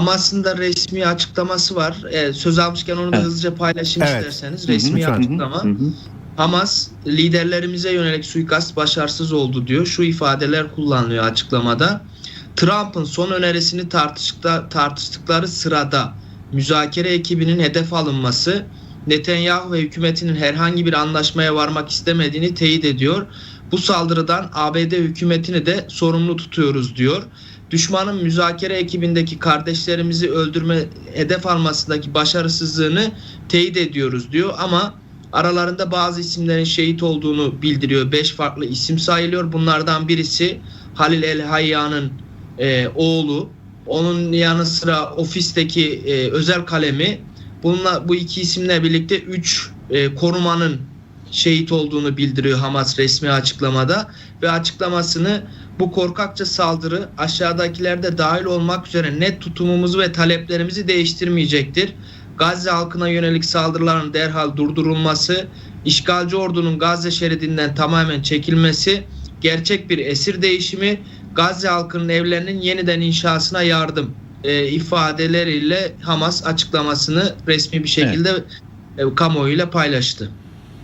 Hamas'ın da resmi açıklaması var. E, söz almışken onu da Evet. hızlıca paylaşayım Evet. isterseniz. Resmi lütfen. açıklama. Hı hı. Hamas liderlerimize yönelik suikast başarısız oldu diyor. Şu ifadeler kullanılıyor açıklamada. Trump'ın son önerisini tartıştıkta, tartıştıkları sırada müzakere ekibinin hedef alınması Netanyahu ve hükümetinin herhangi bir anlaşmaya varmak istemediğini teyit ediyor. Bu saldırıdan ABD hükümetini de sorumlu tutuyoruz diyor. Düşmanın müzakere ekibindeki kardeşlerimizi öldürme hedef almasındaki başarısızlığını teyit ediyoruz diyor ama aralarında bazı isimlerin şehit olduğunu bildiriyor. Beş farklı isim sayılıyor. Bunlardan birisi Halil El Hayyan'ın e, oğlu. Onun yanı sıra ofisteki e, özel kalemi. Bununla bu iki isimle birlikte 3 korumanın şehit olduğunu bildiriyor Hamas resmi açıklamada ve açıklamasını bu korkakça saldırı aşağıdakilerde dahil olmak üzere net tutumumuzu ve taleplerimizi değiştirmeyecektir. Gazze halkına yönelik saldırıların derhal durdurulması, işgalci ordunun Gazze şeridinden tamamen çekilmesi, gerçek bir esir değişimi, Gazze halkının evlerinin yeniden inşasına yardım e, ifadeleriyle Hamas açıklamasını resmi bir şekilde e, kamuoyuyla paylaştı.